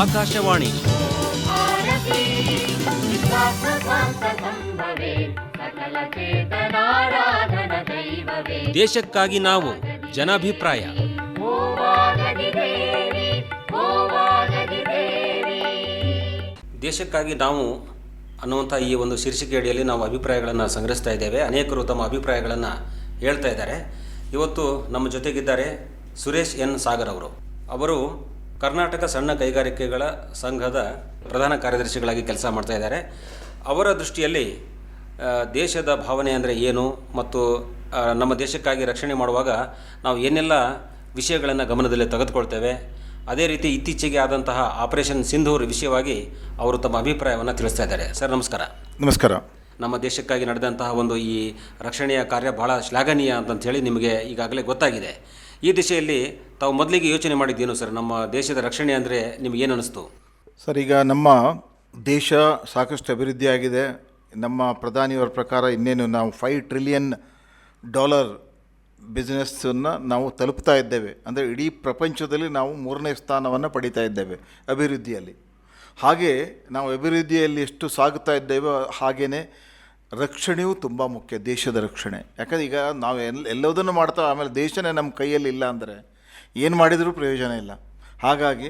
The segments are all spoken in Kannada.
ಆಕಾಶವಾಣಿ. ದೇಶಕ್ಕಾಗಿ ನಾವು ಜನಾಭಿಪ್ರಾಯ. ದೇಶಕ್ಕಾಗಿ ನಾವು ಅನ್ನುವಂಥ ಈ ಒಂದು ಶೀರ್ಷಿಕೆ ಅಡಿಯಲ್ಲಿ ನಾವು ಅಭಿಪ್ರಾಯಗಳನ್ನು ಸಂಗ್ರಹಿಸ್ತಾ ಇದ್ದೇವೆ. ಅನೇಕರು ತಮ್ಮ ಅಭಿಪ್ರಾಯಗಳನ್ನು ಹೇಳ್ತಾ ಇದ್ದಾರೆ. ಇವತ್ತು ನಮ್ಮ ಜೊತೆಗಿದ್ದಾರೆ ಸುರೇಶ್ ಎನ್ ಸಾಗರ್ ಅವರು. ಅವರು ಕರ್ನಾಟಕ ಸಣ್ಣ ಕೈಗಾರಿಕೆಗಳ ಸಂಘದ ಪ್ರಧಾನ ಕಾರ್ಯದರ್ಶಿಗಳಾಗಿ ಕೆಲಸ ಮಾಡ್ತಾ ಇದ್ದಾರೆ. ಅವರ ದೃಷ್ಟಿಯಲ್ಲಿ ದೇಶದ ಭಾವನೆ ಅಂದರೆ ಏನು ಮತ್ತು ನಮ್ಮ ದೇಶಕ್ಕಾಗಿ ರಕ್ಷಣೆ ಮಾಡುವಾಗ ನಾವು ಏನೆಲ್ಲ ವಿಷಯಗಳನ್ನು ಗಮನದಲ್ಲಿ ತೆಗೆದುಕೊಳ್ತೇವೆ ಅದೇ ರೀತಿ ಇತ್ತೀಚೆಗೆ ಆದಂತಹ ಆಪರೇಷನ್ ಸಿಂಧೂರ್ ವಿಷಯವಾಗಿ ಅವರು ತಮ್ಮ ಅಭಿಪ್ರಾಯವನ್ನು ತಿಳಿಸ್ತಾ ಇದ್ದಾರೆ. ಸರ್ ನಮಸ್ಕಾರ. ನಮಸ್ಕಾರ. ನಮ್ಮ ದೇಶಕ್ಕಾಗಿ ನಡೆದಂತಹ ಒಂದು ಈ ರಕ್ಷಣೆಯ ಕಾರ್ಯ ಬಹಳ ಶ್ಲಾಘನೀಯ ಅಂತಂಥೇಳಿ ನಿಮಗೆ ಈಗಾಗಲೇ ಗೊತ್ತಾಗಿದೆ. ಈ ದಿಶೆಯಲ್ಲಿ ತಾವು ಮೊದಲಿಗೆ ಯೋಚನೆ ಮಾಡಿದ್ದೇನು ಸರ್? ನಮ್ಮ ದೇಶದ ರಕ್ಷಣೆ ಅಂದರೆ ನಿಮ್ಗೆ ಏನು ಅನಿಸ್ತು? ಸರ್, ಈಗ ನಮ್ಮ ದೇಶ ಸಾಕಷ್ಟು ಅಭಿವೃದ್ಧಿಯಾಗಿದೆ ನಮ್ಮ ಪ್ರಧಾನಿಯವರ ಪ್ರಕಾರ ಇನ್ನೇನು ನಾವು ಫೈವ್ ಟ್ರಿಲಿಯನ್ ಡಾಲರ್ ಬಿಸ್ನೆಸ್ಸನ್ನು ನಾವು ತಲುಪ್ತಾ ಇದ್ದೇವೆ. ಅಂದರೆ ಇಡೀ ಪ್ರಪಂಚದಲ್ಲಿ ನಾವು ಮೂರನೇ ಸ್ಥಾನವನ್ನು ಪಡೀತಾ ಇದ್ದೇವೆ ಅಭಿವೃದ್ಧಿಯಲ್ಲಿ. ಹಾಗೆ ನಾವು ಅಭಿವೃದ್ಧಿಯಲ್ಲಿ ಎಷ್ಟು ಸಾಗುತ್ತಾ ಇದ್ದೇವೋ ಹಾಗೆಯೇ ರಕ್ಷಣೆಯೂ ತುಂಬ ಮುಖ್ಯ, ದೇಶದ ರಕ್ಷಣೆ. ಯಾಕಂದ್ರೆ ಈಗ ನಾವು ಎಲ್, ಎಲ್ಲದನ್ನು ಮಾಡ್ತಾ, ಆಮೇಲೆ ದೇಶನೇ ನಮ್ಮ ಕೈಯಲ್ಲಿ ಇಲ್ಲ ಅಂದರೆ ಏನು ಮಾಡಿದರೂ ಪ್ರಯೋಜನ ಇಲ್ಲ. ಹಾಗಾಗಿ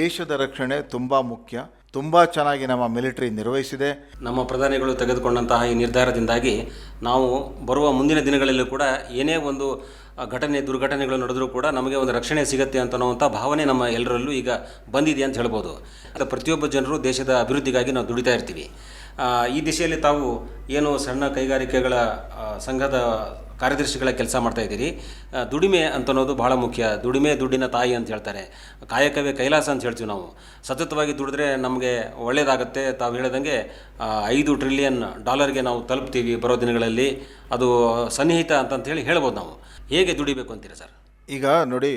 ದೇಶದ ರಕ್ಷಣೆ ತುಂಬ ಮುಖ್ಯ. ತುಂಬ ಚೆನ್ನಾಗಿ ನಮ್ಮ ಮಿಲಿಟರಿ ನಿರ್ವಹಿಸಿದೆ. ನಮ್ಮ ಪ್ರಧಾನಿಗಳು ತೆಗೆದುಕೊಂಡಂತಹ ಈ ನಿರ್ಧಾರದಿಂದಾಗಿ ನಾವು ಬರುವ ಮುಂದಿನ ದಿನಗಳಲ್ಲೂ ಕೂಡ ಏನೇ ಒಂದು ಘಟನೆ, ದುರ್ಘಟನೆಗಳು ನಡೆದರೂ ಕೂಡ ನಮಗೆ ಒಂದು ರಕ್ಷಣೆ ಸಿಗುತ್ತೆ ಅಂತನ್ನುವಂಥ ಭಾವನೆ ನಮ್ಮ ಎಲ್ಲರಲ್ಲೂ ಈಗ ಬಂದಿದೆ ಅಂತ ಹೇಳ್ಬೋದು. ಪ್ರತಿಯೊಬ್ಬ ಜನರು ದೇಶದ ಅಭಿವೃದ್ಧಿಗಾಗಿ ನಾವು ದುಡಿತಾ ಇರ್ತೀವಿ. ಈ ದಿಶೆಯಲ್ಲಿ ತಾವು ಏನು ಸಣ್ಣ ಕೈಗಾರಿಕೆಗಳ ಸಂಘದ ಕಾರ್ಯದರ್ಶಿಗಳ ಕೆಲಸ ಮಾಡ್ತಾ ಇದ್ದೀರಿ. ದುಡಿಮೆ ಅಂತ ಅನ್ನೋದು ಬಹಳ ಮುಖ್ಯ. ದುಡಿಮೆ ದುಡ್ಡಿನ ತಾಯಿ ಅಂತ ಹೇಳ್ತಾರೆ. ಕಾಯಕವೇ ಕೈಲಾಸ ಅಂತ ಹೇಳ್ತೀವಿ ನಾವು. ಸತತವಾಗಿ ದುಡಿದ್ರೆ ನಮಗೆ ಒಳ್ಳೆಯದಾಗುತ್ತೆ ತಾವು ಹೇಳ್ದಂಗೆ ಐದು ಟ್ರಿಲಿಯನ್ ಡಾಲರ್ಗೆ ನಾವು ತಲುಪ್ತೀವಿ ಬರೋ ದಿನಗಳಲ್ಲಿ. ಅದು ಸನ್ನಿಹಿತ ಅಂತಂತ ಹೇಳಿ ಹೇಳ್ಬೋದು ನಾವು. ಹೇಗೆ ದುಡಿಬೇಕು ಅಂತೀರಾ ಸರ್? ಈಗ ನೋಡಿ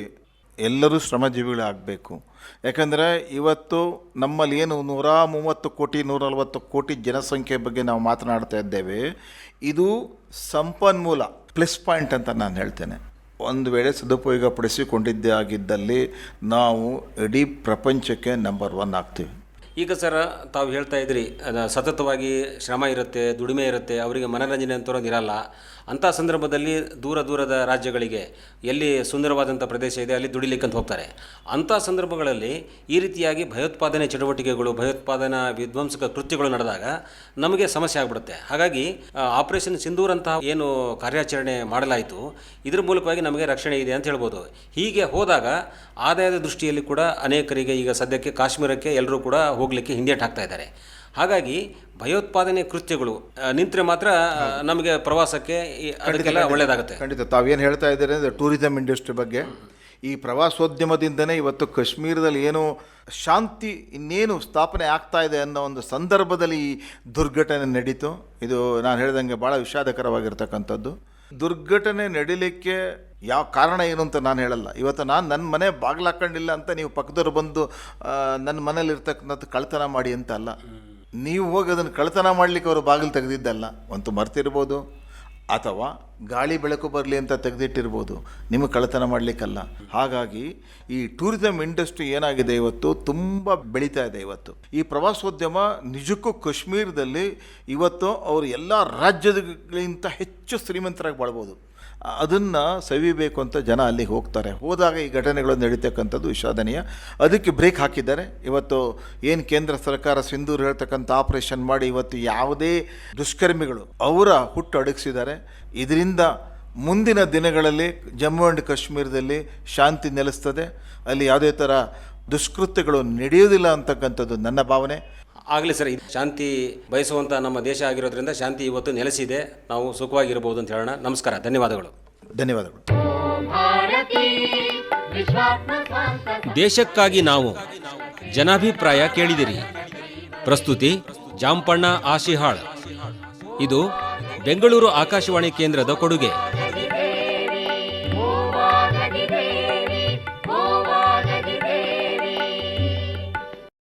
ಎಲ್ಲರೂ ಶ್ರಮಜೀವಿಗಳಾಗಬೇಕು. ಯಾಕಂದರೆ ಇವತ್ತು ನಮ್ಮಲ್ಲಿ ಏನು ನೂರ ಮೂವತ್ತು ಕೋಟಿ ನೂರ ನಲವತ್ತು ಕೋಟಿ ಜನಸಂಖ್ಯೆ ಬಗ್ಗೆ ನಾವು ಮಾತನಾಡ್ತಾ ಇದ್ದೇವೆ. ಇದು ಸಂಪನ್ಮೂಲ ಪ್ಲಸ್ ಪಾಯಿಂಟ್ ಅಂತ ನಾನು ಹೇಳ್ತೇನೆ. ಒಂದು ವೇಳೆ ಸದುಪಯೋಗ ಪಡಿಸಿಕೊಂಡಿದ್ದೇ ಆಗಿದ್ದಲ್ಲಿ ನಾವು ಇಡೀ ಪ್ರಪಂಚಕ್ಕೆ ನಂಬರ್ ಒನ್ ಆಗ್ತೀವಿ. ಈಗ ಸರ್, ತಾವು ಹೇಳ್ತಾ ಇದ್ರಿ ಸತತವಾಗಿ ಶ್ರಮ ಇರುತ್ತೆ, ದುಡಿಮೆ ಇರುತ್ತೆ, ಅವರಿಗೆ ಮನರಂಜನೆ ಅಂತರೋದು ಇರಲ್ಲ ಅಂಥ ಸಂದರ್ಭದಲ್ಲಿ ದೂರ ದೂರದ ರಾಜ್ಯಗಳಿಗೆ ಎಲ್ಲಿ ಸುಂದರವಾದಂಥ ಪ್ರದೇಶ ಇದೆ, ಅಲ್ಲಿ ದುಡಿಲಿಕ್ಕಂತ ಹೋಗ್ತಾರೆ. ಅಂಥ ಸಂದರ್ಭಗಳಲ್ಲಿ ಈ ರೀತಿಯಾಗಿ ಭಯೋತ್ಪಾದನೆ ಚಟುವಟಿಕೆಗಳು, ಭಯೋತ್ಪಾದನಾ ವಿಧ್ವಂಸಕ ಕೃತ್ಯಗಳು ನಡೆದಾಗ ನಮಗೆ ಸಮಸ್ಯೆ ಆಗಿಬಿಡುತ್ತೆ. ಹಾಗಾಗಿ ಆಪರೇಷನ್ ಸಿಂಧೂರ್ ಅಂತಹ ಏನು ಕಾರ್ಯಾಚರಣೆ ಮಾಡಲಾಯಿತು, ಇದರ ಮೂಲಕವಾಗಿ ನಮಗೆ ರಕ್ಷಣೆ ಇದೆ ಅಂತ ಹೇಳ್ಬೋದು. ಹೀಗೆ ಹೋದಾಗ ಆದಾಯದ ದೃಷ್ಟಿಯಲ್ಲಿ ಕೂಡ ಅನೇಕರಿಗೆ ಈಗ ಸದ್ಯಕ್ಕೆ ಕಾಶ್ಮೀರಕ್ಕೆ ಎಲ್ಲರೂ ಕೂಡ ಹೋಗಲಿಕ್ಕೆ ಹಿಂದೇಟು ಹಾಕ್ತಾ ಇದ್ದಾರೆ. ಹಾಗಾಗಿ ಭಯೋತ್ಪಾದನೆ ಕೃತ್ಯಗಳು ನಿಂತರೆ ಮಾತ್ರ ನಮಗೆ ಪ್ರವಾಸಕ್ಕೆ ಅದಕ್ಕೆಲ್ಲ ಒಳ್ಳೆಯದಾಗುತ್ತೆ ಖಂಡಿತ. ತಾವೇನು ಹೇಳ್ತಾ ಇದ್ದೀರಿ ಅಂದರೆ ಟೂರಿಸಂ ಇಂಡಸ್ಟ್ರಿ ಬಗ್ಗೆ. ಈ ಪ್ರವಾಸೋದ್ಯಮದಿಂದನೇ ಇವತ್ತು ಕಾಶ್ಮೀರದಲ್ಲಿ ಏನು ಶಾಂತಿ ಇನ್ನೇನು ಸ್ಥಾಪನೆ ಆಗ್ತಾ ಇದೆ ಅನ್ನೋ ಒಂದು ಸಂದರ್ಭದಲ್ಲಿ ಈ ದುರ್ಘಟನೆ ನಡೀತು. ಇದು ನಾನು ಹೇಳ್ದಂಗೆ ಭಾಳ ವಿಷಾದಕರವಾಗಿರ್ತಕ್ಕಂಥದ್ದು. ದುರ್ಘಟನೆ ನಡೀಲಿಕ್ಕೆ ಯಾವ ಕಾರಣ ಏನು ಅಂತ ನಾನು ಹೇಳಲ್ಲ. ಇವತ್ತು ನಾನು ನನ್ನ ಮನೆ ಬಾಗಿಲು ಹಾಕೊಂಡಿಲ್ಲ ಅಂತ ನೀವು ಪಕ್ಕದವ್ರು ಬಂದು ನನ್ನ ಮನೇಲಿ ಇರ್ತಕ್ಕಂಥದ್ದು ಕಳ್ತನ ಮಾಡಿ ಅಂತ ಅಲ್ಲ. ನೀವು ಹೋಗಿ ಅದನ್ನು ಕಳ್ಳತನ ಮಾಡಲಿಕ್ಕೆ ಅವರು ಬಾಗಿಲು ತೆಗೆದಿದ್ದಲ್ಲ ಒಂದು ಮರ್ತಿರ್ಬೋದು ಅಥವಾ ಗಾಳಿ ಬೆಳಕು ಬರಲಿ ಅಂತ ತೆಗೆದಿಟ್ಟಿರ್ಬೋದು. ನಿಮಗೆ ಕಳ್ಳತನ ಮಾಡಲಿಕ್ಕಲ್ಲ. ಹಾಗಾಗಿ ಈ ಟೂರಿಸಂ ಇಂಡಸ್ಟ್ರಿ ಏನಾಗಿದೆ ಇವತ್ತು? ತುಂಬ ಬೆಳೀತಾ ಇದೆ ಇವತ್ತು. ಈ ಪ್ರವಾಸೋದ್ಯಮ ನಿಜಕ್ಕೂ ಕಾಶ್ಮೀರದಲ್ಲಿ ಇವತ್ತು ಅವರು ಎಲ್ಲ ರಾಜ್ಯಗಳಿಗಿಂತ ಹೆಚ್ಚು ಶ್ರೀಮಂತರಾಗಿ ಬಾಳ್ಬೋದು. ಅದನ್ನು ಸವಿಬೇಕು ಅಂತ ಜನ ಅಲ್ಲಿಗೆ ಹೋಗ್ತಾರೆ. ಹೋದಾಗ ಈ ಘಟನೆಗಳು ನಡೀತಕ್ಕಂಥದ್ದು ವಿಷಾದನೀಯ. ಅದಕ್ಕೆ ಬ್ರೇಕ್ ಹಾಕಿದ್ದಾರೆ. ಇವತ್ತು ಏನು ಕೇಂದ್ರ ಸರ್ಕಾರ ಸಿಂಧೂರು ಹೇಳ್ತಕ್ಕಂಥ ಆಪರೇಷನ್ ಮಾಡಿ ಇವತ್ತು ಯಾವುದೇ ದುಷ್ಕರ್ಮಿಗಳು ಅವರ ಹುಟ್ಟು ಅಡಗಿಸಿದ್ದಾರೆ. ಇದರಿಂದ ಮುಂದಿನ ದಿನಗಳಲ್ಲಿ ಜಮ್ಮು ಆ್ಯಂಡ್ ಕಾಶ್ಮೀರದಲ್ಲಿ ಶಾಂತಿ ನೆಲೆಸ್ತದೆ. ಅಲ್ಲಿ ಯಾವುದೇ ಥರ ದುಷ್ಕೃತ್ಯಗಳು ನಡೆಯುವುದಿಲ್ಲ ಅಂತಕ್ಕಂಥದ್ದು ನನ್ನ ಭಾವನೆ. ಆಗಲಿ ಸರ್ ಇದು ಶಾಂತಿ ಬಯಸುವಂಥ ನಮ್ಮ ದೇಶ ಆಗಿರೋದ್ರಿಂದ ಶಾಂತಿ ಇವತ್ತು ನೆಲೆಸಿದೆ. ನಾವು ಸುಖವಾಗಿರ್ಬೋದು ಅಂತ ಹೇಳೋಣ. ನಮಸ್ಕಾರ ಧನ್ಯವಾದಗಳು. ಧನ್ಯವಾದಗಳು. ದೇಶಕ್ಕಾಗಿ ನಾವು ಜನಾಭಿಪ್ರಾಯ ಕೇಳಿದಿರಿ. ಪ್ರಸ್ತುತಿ ಜಾಂಪಣ್ಣ ಆಶಿಹಾಳ್. ಇದು ಬೆಂಗಳೂರು ಆಕಾಶವಾಣಿ ಕೇಂದ್ರದ ಕೊಡುಗೆ.